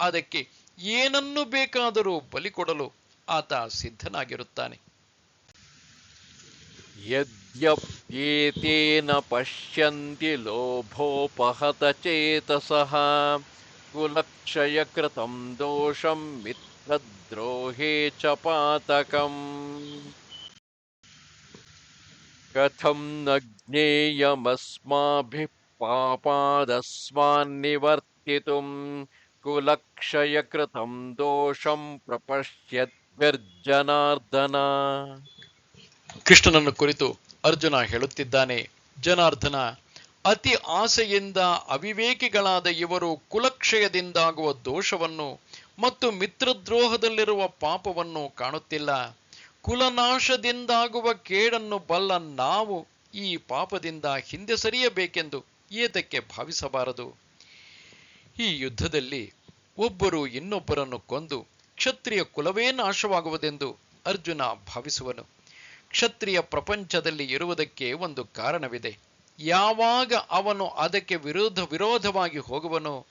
ಅದಕ್ಕೆ ಏನನ್ನು ಬೇಕಾದರೂ ಬಲಿ ಕೊಡಲು ಆತ ಸಿದ್ಧನಾಗಿರುತ್ತಾನೆ. यद्यप्येतेन पश्यन्ति लोभोपहतचेतसः कुलक्षयकृतं दोषं मित्रद्रोहे च पातकम् कथं न ज्ञेयमस्माभिः पापादस्मान्निवर्तितुं कुलक्षयकृतं दोषं प्रपश्यद्भिर्जनार्दन ಕೃಷ್ಣನನ್ನು ಕುರಿತು ಅರ್ಜುನ ಹೇಳುತ್ತಿದ್ದಾನೆ, ಜನಾರ್ದನ, ಅತಿ ಆಸೆಯಿಂದ ಅವಿವೇಕಿಗಳಾದ ಇವರು ಕುಲಕ್ಷಯದಿಂದಾಗುವ ದೋಷವನ್ನು ಮತ್ತು ಮಿತ್ರದ್ರೋಹದಲ್ಲಿರುವ ಪಾಪವನ್ನು ಕಾಣುತ್ತಿಲ್ಲ. ಕುಲನಾಶದಿಂದಾಗುವ ಕೇಡನ್ನು ಬಲ್ಲ ನಾವು ಈ ಪಾಪದಿಂದ ಹಿಂದೆ ಸರಿಯಬೇಕೆಂದು ಏತಕ್ಕೆ ಭಾವಿಸಬಾರದು? ಈ ಯುದ್ಧದಲ್ಲಿ ಒಬ್ಬರು ಇನ್ನೊಬ್ಬರನ್ನು ಕೊಂದು ಕ್ಷತ್ರಿಯ ಕುಲವೇ ನಾಶವಾಗುವುದೆಂದು ಅರ್ಜುನ ಭಾವಿಸುವನು. ಕ್ಷತ್ರಿಯ ಪ್ರಪಂಚದಲ್ಲಿ ಇರುವುದಕ್ಕೆ ಒಂದು ಕಾರಣವಿದೆ. ಯಾವಾಗ ಅವನು ಅದಕ್ಕೆ ವಿರೋಧ ವಿರೋಧವಾಗಿ ಹೋಗುವನು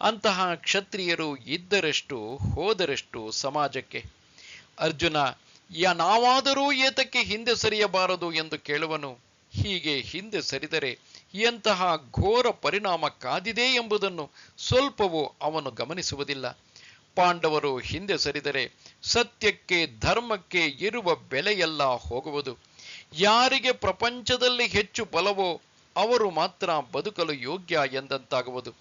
ಅಂತಹ ಕ್ಷತ್ರಿಯರು ಇದ್ದರಷ್ಟು ಹೋದರಷ್ಟು ಸಮಾಜಕ್ಕೆ. ಅರ್ಜುನ, ಯ ನಾವಾದರೂ ಏತಕ್ಕೆ ಹಿಂದೆ ಸರಿಯಬಾರದು ಎಂದು ಕೇಳುವನು? ಹೀಗೆ ಹಿಂದೆ ಸರಿದರೆ ಎಂತಹ ಘೋರ ಪರಿಣಾಮ ಕಾದಿದೆ ಎಂಬುದನ್ನು ಸ್ವಲ್ಪವೂ ಅವನು ಗಮನಿಸುವುದಿಲ್ಲ. ಪಾಂಡವರು ಹಿಂದೆ ಸರಿದರೆ ಸತ್ಯಕ್ಕೆ, ಧರ್ಮಕ್ಕೆ ಇರುವ ಬೆಲೆಯೆಲ್ಲ ಹೋಗುವುದು. ಯಾರಿಗೆ ಪ್ರಪಂಚದಲ್ಲಿ ಹೆಚ್ಚು ಬಲವೋ ಅವರು ಮಾತ್ರ ಬದುಕಲು ಯೋಗ್ಯ ಎಂದಂತಾಗುವುದು.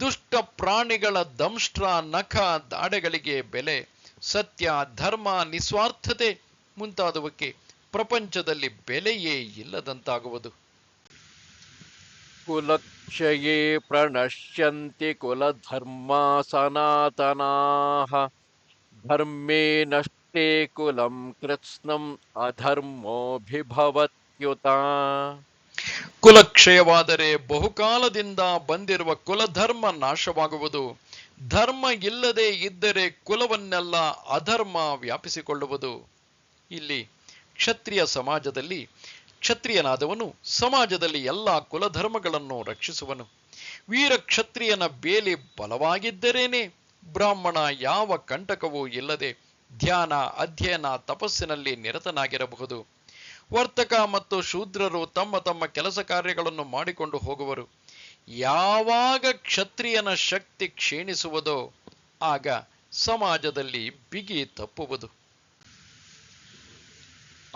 ದುಷ್ಟ ಪ್ರಾಣಿಗಳ ದಂಷ್ಟ್ರ, ನಖ, ದಾಡೆಗಳಿಗೆ ಬೆಲೆ, ಸತ್ಯ, ಧರ್ಮ, ನಿಸ್ವಾರ್ಥತೆ ಮುಂತಾದವಕ್ಕೆ ಪ್ರಪಂಚದಲ್ಲಿ ಬೆಲೆಯೇ ಇಲ್ಲದಂತಾಗುವುದು. ಕುಲಕ್ಷಯೇ ಪ್ರಣಶ್ಯಂತಿ ಕುಲಧರ್ಮ ಸನಾತನಾಹ धर्मे नष्टे कुलं कृत्स्नम् अधर्मोऽभिभवत्युता ಕುಲಕ್ಷಯವಾದರೆ ಬಹುಕಾಲದಿಂದ ಬಂದಿರುವ ಕುಲಧರ್ಮ ನಾಶವಾಗುವುದು ಧರ್ಮ ಇಲ್ಲದೆ ಇದ್ದರೆ ಕುಲವನ್ನೆಲ್ಲ ಅಧರ್ಮ ವ್ಯಾಪಿಸಿಕೊಳ್ಳುವುದು ಇಲ್ಲಿ ಕ್ಷತ್ರಿಯ ಸಮಾಜದಲ್ಲಿ ಕ್ಷತ್ರಿಯನಾದವನು ಸಮಾಜದಲ್ಲಿ ಎಲ್ಲ ಕುಲಧರ್ಮಗಳನ್ನು ರಕ್ಷಿಸುವನು ವೀರ ಕ್ಷತ್ರಿಯನ ಬೇಲಿ ಬಲವಾಗಿದ್ದರೇನೆ ಬ್ರಾಹ್ಮಣ ಯಾವ ಕಂಟಕವೂ ಇಲ್ಲದೆ ಧ್ಯಾನ, ಅಧ್ಯಯನ, ತಪಸ್ಸಿನಲ್ಲಿ ನಿರತನಾಗಿರಬಹುದು. ವರ್ತಕ ಮತ್ತು ಶೂದ್ರರು ತಮ್ಮ ತಮ್ಮ ಕೆಲಸ ಕಾರ್ಯಗಳನ್ನು ಮಾಡಿಕೊಂಡು ಹೋಗುವರು. ಯಾವಾಗ ಕ್ಷತ್ರಿಯನ ಶಕ್ತಿ ಕ್ಷೀಣಿಸುವುದೋ ಆಗ ಸಮಾಜದಲ್ಲಿ ಬಿಗಿ ತಪ್ಪುವುದು.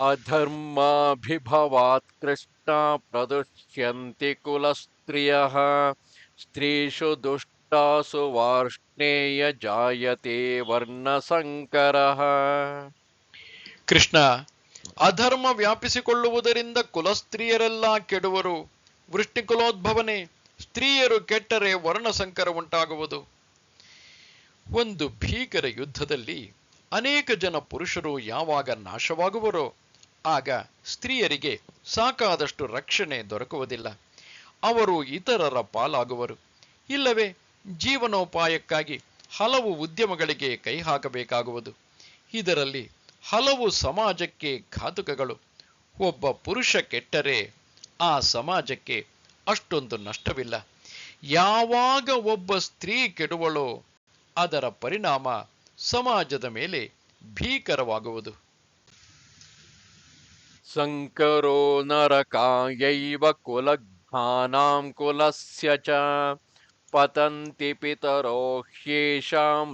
ಅಧರ್ಮಾಭಿಭವಾತ್ ಕೃಷ್ಣ ಪ್ರದುಷ್ಯಂತಿ ಕುಲ ಸ್ತ್ರೀಷು ದುಷ್ಟ ವಾರ್ಷ್ಣೇಯ ಜಾಯತೆ ವರ್ಣಸಂಕರಃ ಕೃಷ್ಣ, ಅಧರ್ಮ ವ್ಯಾಪಿಸಿಕೊಳ್ಳುವುದರಿಂದ ಕುಲಸ್ತ್ರೀಯರೆಲ್ಲ ಕೆಡುವರು. ವೃಷ್ಟಿಕುಲೋದ್ಭವನೆ, ಸ್ತ್ರೀಯರು ಕೆಟ್ಟರೆ ವರ್ಣಸಂಕರ ಉಂಟಾಗುವುದು ಒಂದು ಭೀಕರ ಯುದ್ಧದಲ್ಲಿ ಅನೇಕ ಜನ ಪುರುಷರು ಯಾವಾಗ ನಾಶವಾಗುವರೋ, ಆಗ ಸ್ತ್ರೀಯರಿಗೆ ಸಾಕಾದಷ್ಟು ರಕ್ಷಣೆ ದೊರಕುವುದಿಲ್ಲ. ಅವರು ಇತರರ ಪಾಲಾಗುವರು. ಇಲ್ಲವೇ ಜೀವನೋಪಾಯಕ್ಕಾಗಿ ಹಲವು ಉದ್ಯಮಗಳಿಗೆ ಕೈ ಹಾಕಬೇಕಾಗುವುದು. ಇದರಲ್ಲಿ ಹಲವು ಸಮಾಜಕ್ಕೆ ಘಾತುಕಗಳು. ಒಬ್ಬ ಪುರುಷ ಕೆಟ್ಟರೆ ಆ ಸಮಾಜಕ್ಕೆ ಅಷ್ಟೊಂದು ನಷ್ಟವಿಲ್ಲ. ಯಾವಾಗ ಒಬ್ಬ ಸ್ತ್ರೀ ಕೆಡುವಳೋ ಅದರ ಪರಿಣಾಮ ಸಮಾಜದ ಮೇಲೆ ಭೀಕರವಾಗುವುದು. ಸಂಕರೋ ನರಕಾಯೈವ ಕುಲಘಾನಾಂ ಕುಲಸ್ಯ ಚ ಪತಂತಿ ಪಿತರೋ ಹ್ಯೇಷಾಂ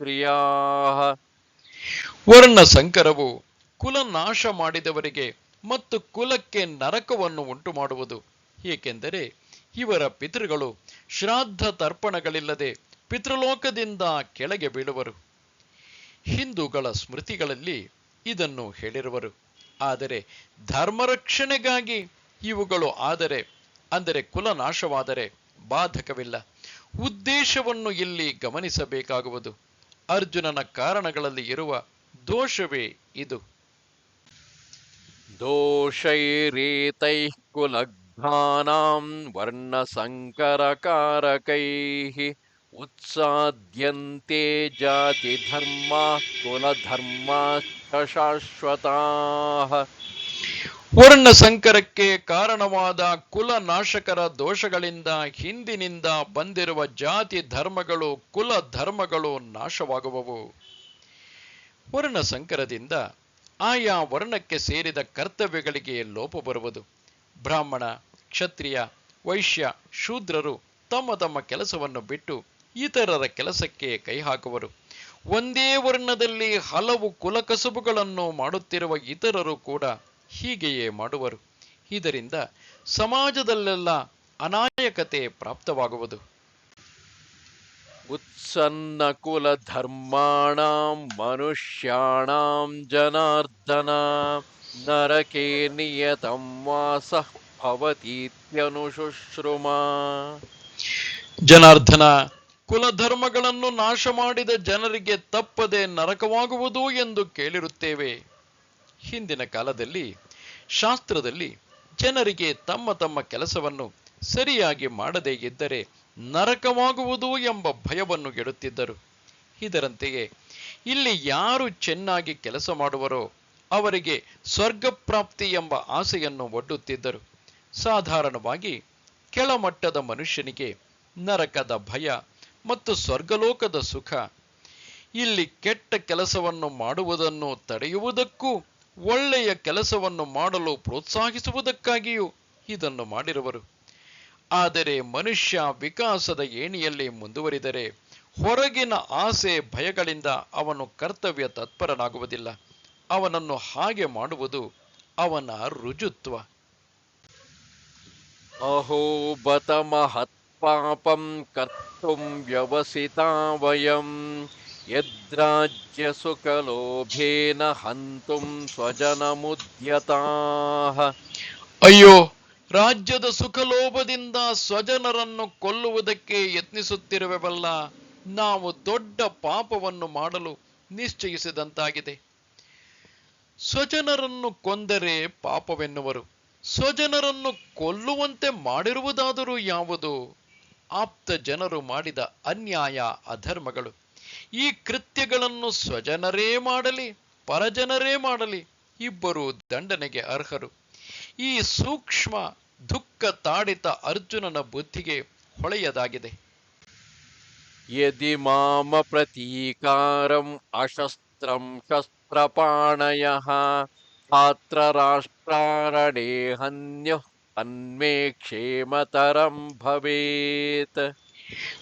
ಕ್ರಿಯಾ ವರ್ಣ ಸಂಕರವು ಕುಲ ನಾಶ ಮಾಡಿದವರಿಗೆ ಮತ್ತು ಕುಲಕ್ಕೆ ನರಕವನ್ನು ಉಂಟು ಮಾಡುವುದು ಏಕೆಂದರೆ ಇವರ ಪಿತೃಗಳು ಶ್ರಾದ್ದ ತರ್ಪಣಗಳಿಲ್ಲದೆ ಪಿತೃಲೋಕದಿಂದ ಕೆಳಗೆ ಬೀಳುವರು. ಹಿಂದೂಗಳ ಸ್ಮೃತಿಗಳಲ್ಲಿ ಇದನ್ನು ಹೇಳಿರುವರು. ಆದರೆ ಧರ್ಮರಕ್ಷಣೆಗಾಗಿ ಇವುಗಳು ಆದರೆ ಅಂದರೆ ಕುಲ ನಾಶವಾದರೆ ಬಾಧಕವಿಲ್ಲ. ಉದ್ದೇಶವನ್ನು ಇಲ್ಲಿ ಗಮನಿಸಬೇಕಾಗುವುದು. ಅರ್ಜುನನ ಕಾರಣಗಳಲ್ಲಿ ಇರುವ ದೋಷವೇ ಇದು. ದೋಷೈರೇತೈ ಸಂಕರ ಕಾರಕೈ ಉತ್ಸಾದ್ಯಂತೆ ಜಾತಿ ಧರ್ಮ ಕುಲಧರ್ಮ ಶಾಶ್ವತಾ ವರ್ಣ ಸಂಕರಕ್ಕೆ ಕಾರಣವಾದ ಕುಲ ನಾಶಕರ ದೋಷಗಳಿಂದ ಹಿಂದಿನಿಂದ ಬಂದಿರುವ ಜಾತಿ ಧರ್ಮಗಳು, ಕುಲ ಧರ್ಮಗಳು ನಾಶವಾಗುವವು. ವರ್ಣ ಸಂಕರದಿಂದ ಆಯಾ ವರ್ಣಕ್ಕೆ ಸೇರಿದ ಕರ್ತವ್ಯಗಳಿಗೆ ಲೋಪ ಬರುವುದು. ಬ್ರಾಹ್ಮಣ, ಕ್ಷತ್ರಿಯ, ವೈಶ್ಯ, ಶೂದ್ರರು ತಮ್ಮ ತಮ್ಮ ಕೆಲಸವನ್ನು ಬಿಟ್ಟು ಇತರರ ಕೆಲಸಕ್ಕೆ ಕೈ ಹಾಕುವರು ಒಂದೇ ವರ್ಣದಲ್ಲಿ ಹಲವು ಕುಲಕಸುಬುಗಳನ್ನು ಮಾಡುತ್ತಿರುವ ಇತರರು ಕೂಡ ಹೀಗೆಯೇ ಮಾಡುವರು. ಇದರಿಂದ ಸಮಾಜದಲ್ಲೆಲ್ಲ ಅನಾಯಕತೆ ಪ್ರಾಪ್ತವಾಗುವುದು. ಉತ್ಸನ್ನ ಕುಲ ಮನುಷ್ಯಾಣಾಂ ಜನಾರ್ದನ ನರಕೇ ನಿಯತಂ ವಾಸಃ ಭವತೀತ್ಯನುಶುಶ್ರುಮ. ಜನಾರ್ದನ ಕುಲಧರ್ಮಗಳನ್ನು ನಾಶ ಮಾಡಿದ ಜನರಿಗೆ ತಪ್ಪದೆ ನರಕವಾಗುವುದು ಎಂದು ಕೇಳಿರುತ್ತೇವೆ. ಹಿಂದಿನ ಕಾಲದಲ್ಲಿ ಶಾಸ್ತ್ರದಲ್ಲಿ ಜನರಿಗೆ ತಮ್ಮ ತಮ್ಮ ಕೆಲಸವನ್ನು ಸರಿಯಾಗಿ ಮಾಡದೇ ಇದ್ದರೆ ನರಕವಾಗುವುದು ಎಂಬ ಭಯವನ್ನು ಗೆಡುತ್ತಿದ್ದರು ಇದರಂತೆಯೇ ಇಲ್ಲಿ ಯಾರು ಚೆನ್ನಾಗಿ ಕೆಲಸ ಮಾಡುವರೋ ಅವರಿಗೆ ಸ್ವರ್ಗಪ್ರಾಪ್ತಿ ಎಂಬ ಆಸೆಯನ್ನು ಒಡ್ಡುತ್ತಿದ್ದರು. ಸಾಧಾರಣವಾಗಿ ಕೆಳಮಟ್ಟದ ಮನುಷ್ಯನಿಗೆ ನರಕದ ಭಯ ಮತ್ತು ಸ್ವರ್ಗಲೋಕದ ಸುಖ, ಇಲ್ಲಿ ಕೆಟ್ಟ ಕೆಲಸವನ್ನು ಮಾಡುವುದನ್ನು ತಡೆಯುವುದಕ್ಕೂ ಒಳ್ಳೆಯ ಕೆಲಸವನ್ನು ಮಾಡಲು ಪ್ರೋತ್ಸಾಹಿಸುವುದಕ್ಕಾಗಿಯೂ ಇದನ್ನು ಮಾಡಿರುವರು. ಆದರೆ ಮನುಷ್ಯ ವಿಕಾಸದ ಏಣಿಯಲ್ಲಿ ಮುಂದುವರಿದರೆ ಹೊರಗಿನ ಆಸೆ ಭಯಗಳಿಂದ ಅವನು ಕರ್ತವ್ಯ ತತ್ಪರನಾಗುವುದಿಲ್ಲ. ಅವನನ್ನು ಹಾಗೆ ಮಾಡುವುದು ಅವನ ರುಜುತ್ವ. ಅಹೋ ಬತ ಮಹತ್ಪಾಪಂ ಕರ್ತು ವ್ಯವಸಿತಾ ವಯಂ. ಯದ್ರಾಜ್ಯಸುಖಲೋಭೇನ ಹಂತುಂ ಸ್ವಜನಮುದ್ಯತಾಹ ಅಯ್ಯೋ ರಾಜ್ಯದ ಸುಖಲೋಭದಿಂದ ಸ್ವಜನರನ್ನು ಕೊಲ್ಲುವುದಕ್ಕೆ ಯತ್ನಿಸುತ್ತಿರುವೆವಲ್ಲ, ನಾವು ದೊಡ್ಡ ಪಾಪವನ್ನು ಮಾಡಲು ನಿಶ್ಚಯಿಸಿದಂತಾಗಿದೆ. ಸ್ವಜನರನ್ನು ಕೊಂದರೆ ಪಾಪವೆನ್ನುವರು. ಸ್ವಜನರನ್ನು ಕೊಲ್ಲುವಂತೆ ಮಾಡಿರುವುದಾದರೂ ಯಾವುದು? ಆಪ್ತ ಜನರು ಮಾಡಿದ ಅನ್ಯಾಯ, ಅಧರ್ಮಗಳು. ಈ ಕೃತ್ಯಗಳನ್ನು ಸ್ವಜನರೇ ಮಾಡಲಿ, ಪರಜನರೇ ಮಾಡಲಿ, ಇಬ್ಬರು ದಂಡನೆಗೆ ಅರ್ಹರು. ಈ ಸೂಕ್ಷ್ಮ ದುಃಖ ತಾಡಿತ ಅರ್ಜುನನ ಬುದ್ಧಿಗೆ ಹೊಳೆಯದಾಗಿದೆ. ಯದಿ ಮಾಮ ಪ್ರತೀಕಾರಂ ಅಶಸ್ತ್ರಂ ಶಸ್ತ್ರಪಾಣಯ, ಪಾತ್ರ ರಾಷ್ಟ್ರಾರಣೇ ಹನ್ಯ ಅನ್ಮೇ ಕ್ಷೇಮತರಂ ಭವೇತ್.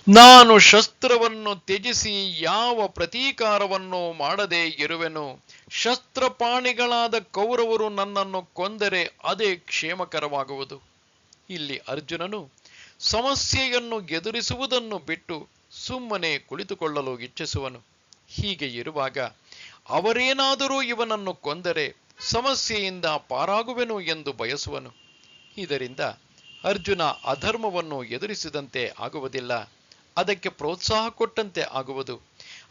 ನಾನು ಶಸ್ತ್ರವನ್ನು ತ್ಯಜಿಸಿ ಯಾವ ಪ್ರತೀಕಾರವನ್ನು ಮಾಡದೇ ಇರುವೆನು? ಶಸ್ತ್ರಪಾಣಿಗಳಾದ ಕೌರವರು ನನ್ನನ್ನು ಕೊಂದರೆ ಅದೇ ಕ್ಷೇಮಕರವಾಗುವುದು. ಇಲ್ಲಿ ಅರ್ಜುನನು ಸಮಸ್ಯೆಯನ್ನು ಎದುರಿಸುವುದನ್ನು ಬಿಟ್ಟು ಸುಮ್ಮನೆ ಕುಳಿತುಕೊಳ್ಳಲು ಇಚ್ಛಿಸುವನು. ಹೀಗೆ ಇರುವಾಗ ಅವರೇನಾದರೂ ಇವನನ್ನು ಕೊಂದರೆ ಸಮಸ್ಯೆಯಿಂದ ಪಾರಾಗುವೆನು ಎಂದು ಬಯಸುವನು. ಇದರಿಂದ ಅರ್ಜುನ ಅಧರ್ಮವನ್ನು ಎದುರಿಸಿದಂತೆ ಆಗುವುದಿಲ್ಲ. ಅದಕ್ಕೆ ಪ್ರೋತ್ಸಾಹ ಕೊಟ್ಟಂತೆ ಆಗುವುದು.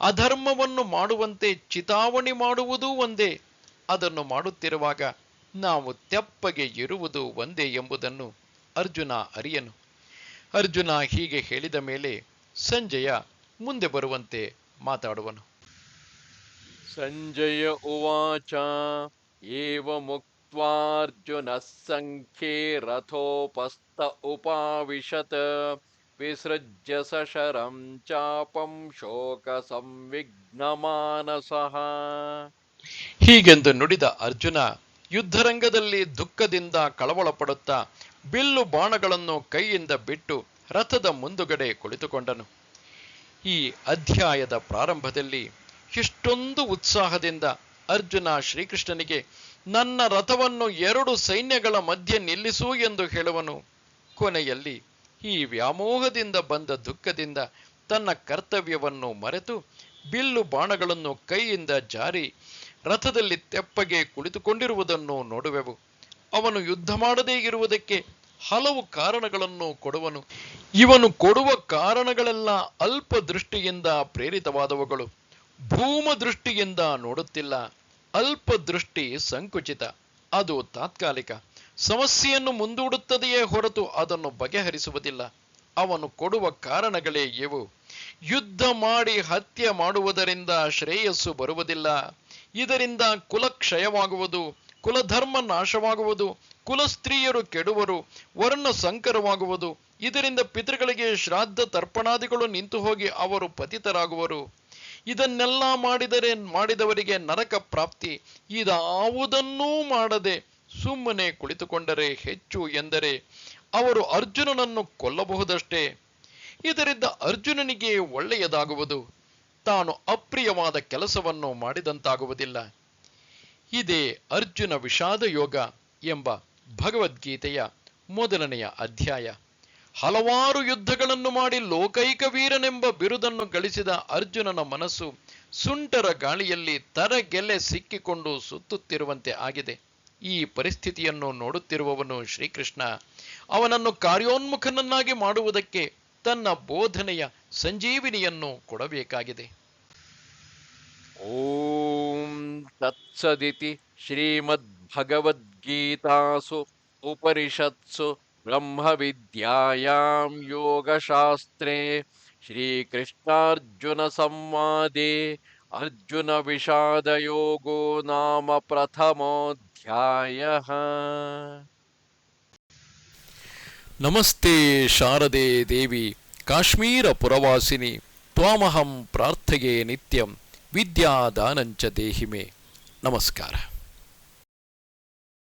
ಅಧರ್ಮವನ್ನು ಮಾಡುವಂತೆ ಚಿತಾವಣಿ ಮಾಡುವುದೂ ಒಂದೇ. ಅದನ್ನು ಮಾಡುತ್ತಿರುವಾಗ ನಾವು ತೆಪ್ಪಗೆ ಇರುವುದು ಒಂದೇ ಎಂಬುದನ್ನು ಅರ್ಜುನ ಅರಿಯನು. ಅರ್ಜುನ ಹೀಗೆ ಹೇಳಿದ ಮೇಲೆ ಸಂಜಯ ಮುಂದೆ ಬರುವಂತೆ ಮಾತಾಡುವನು. ಸಂಜಯ ಉವಾಚ ಏವ ಮುಕ್ತ एवमुक्त्वार्जुनः सङ्ख्ये रथोपस्थ उपाविशत् विसृज्य सशरं चापं शोकसंविघ्नमानसः ಹೀಗೆಂದು ನುಡಿದ ಅರ್ಜುನ ಯುದ್ಧರಂಗದಲ್ಲಿ ದುಃಖದಿಂದ ಕಳವಳ ಪಡುತ್ತಾ ಬಿಲ್ಲು ಬಾಣಗಳನ್ನು ಕೈಯಿಂದ ಬಿಟ್ಟು ರಥದ ಮುಂದುಗಡೆ ಕುಳಿತುಕೊಂಡನು ಈ ಅಧ್ಯಾಯದ ಪ್ರಾರಂಭದಲ್ಲಿ ಇಷ್ಟೊಂದು ಉತ್ಸಾಹದಿಂದ ಅರ್ಜುನ ಶ್ರೀಕೃಷ್ಣನಿಗೆ ನನ್ನ ರಥವನ್ನು ಎರಡು ಸೈನ್ಯಗಳ ಮಧ್ಯೆ ನಿಲ್ಲಿಸು ಎಂದು ಹೇಳುವನು. ಕೊನೆಯಲ್ಲಿ ಈ ವ್ಯಾಮೋಹದಿಂದ ಬಂದ ದುಃಖದಿಂದ ತನ್ನ ಕರ್ತವ್ಯವನ್ನು ಮರೆತು ಬಿಲ್ಲು ಬಾಣಗಳನ್ನು ಕೈಯಿಂದ ಜಾರಿ ರಥದಲ್ಲಿ ತೆಪ್ಪಗೆ ಕುಳಿತುಕೊಂಡಿರುವುದನ್ನು ನೋಡುವೆವು. ಅವನು ಯುದ್ಧ ಮಾಡದೇ ಇರುವುದಕ್ಕೆ ಹಲವು ಕಾರಣಗಳನ್ನು ಕೊಡುವನು. ಇವನು ಕೊಡುವ ಕಾರಣಗಳೆಲ್ಲ ಅಲ್ಪ ದೃಷ್ಟಿಯಿಂದ ಪ್ರೇರಿತವಾದವುಗಳು. ಭೂಮ ದೃಷ್ಟಿಯಿಂದ ನೋಡುತ್ತಿಲ್ಲ. ಅಲ್ಪ ದೃಷ್ಟಿ ಸಂಕುಚಿತ, ಅದು ತಾತ್ಕಾಲಿಕ. ಸಮಸ್ಯೆಯನ್ನು ಮುಂದೂಡುತ್ತದೆಯೇ ಹೊರತು ಅದನ್ನು ಬಗೆಹರಿಸುವುದಿಲ್ಲ. ಅವನು ಕೊಡುವ ಕಾರಣಗಳೇ ಇವು. ಯುದ್ಧ ಮಾಡಿ ಹತ್ಯೆ ಮಾಡುವುದರಿಂದ ಶ್ರೇಯಸ್ಸು ಬರುವುದಿಲ್ಲ. ಇದರಿಂದ ಕುಲ ಕ್ಷಯವಾಗುವುದು ಕುಲಧರ್ಮ ನಾಶವಾಗುವುದು ಕುಲ ಸ್ತ್ರೀಯರು ಕೆಡುವರು, ವರ್ಣ ಸಂಕರವಾಗುವುದು. ಇದರಿಂದ ಪಿತೃಗಳಿಗೆ ಶ್ರಾದ್ದ ತರ್ಪಣಾದಿಗಳು ನಿಂತು ಹೋಗಿ ಅವರು ಪತಿತರಾಗುವರು. ಇದನ್ನೆಲ್ಲ ಮಾಡಿದರೆ, ಮಾಡಿದವರಿಗೆ ನರಕ ಪ್ರಾಪ್ತಿ. ಇದಾವುದನ್ನೂ ಮಾಡದೆ ಸುಮ್ಮನೆ ಕುಳಿತುಕೊಂಡರೆ ಹೆಚ್ಚು ಎಂದರೆ ಅವರು ಅರ್ಜುನನನ್ನು ಕೊಲ್ಲಬಹುದಷ್ಟೇ. ಇದರಿಂದ ಅರ್ಜುನನಿಗೆ ಒಳ್ಳೆಯದಾಗುವುದು. ತಾನು ಅಪ್ರಿಯವಾದ ಕೆಲಸವನ್ನು ಮಾಡಿದಂತಾಗುವುದಿಲ್ಲ. ಇದೇ ಅರ್ಜುನ ವಿಷಾದ ಯೋಗ ಎಂಬ ಭಗವದ್ಗೀತೆಯ ಮೊದಲನೆಯ ಅಧ್ಯಾಯ. ಹಲವಾರು ಯುದ್ಧಗಳನ್ನು ಮಾಡಿ ಲೋಕೈಕ ವೀರನೆಂಬ ಬಿರುದನ್ನು ಗಳಿಸಿದ ಅರ್ಜುನನ ಮನಸ್ಸು ಸುಂಟರ ಗಾಳಿಯಲ್ಲಿ ತರಗೆಲೆ ಸಿಕ್ಕಿಕೊಂಡು ಸುತ್ತುತ್ತಿರುವಂತೆ ಆಗಿದೆ. ಈ ಪರಿಸ್ಥಿತಿಯನ್ನು ನೋಡುತ್ತಿರುವವನು ಶ್ರೀಕೃಷ್ಣ, ಅವನನ್ನು ಕಾರ್ಯೋನ್ಮುಖನನ್ನಾಗಿ ಮಾಡುವುದಕ್ಕೆ ತನ್ನ ಬೋಧನೆಯ ಸಂಜೀವಿನಿಯನ್ನು ಕೊಡಬೇಕಾಗಿದೆ. ಓಂ ತತ್ಸದಿತಿ ಶ್ರೀಮದ್ ಭಗವದ್ಗೀತಾಸು ಉಪನಿಷತ್ಸು ಶ್ರೀಕೃಷ್ಣಾರ್ಜುನ ಸಂವಾದೆ ಅರ್ಜುನ ವಿಷಾದಯೋಗೋ ನಾಮ ಪ್ರಥಮೋಧ್ಯಾಯ ನಮಸ್ತೆ ಶಾರದೆ ದೇವಿ ಕಾಶ್ಮೀರ ಪುರವಾಸಿನಿ ತ್ವಾಮಹಂ ಪ್ರಾರ್ಥೆಯೇ ನಿತ್ಯಂ ವಿದ್ಯಾದಾನಂಚ ದೇಹಿಮೆ ನಮಸ್ಕಾರ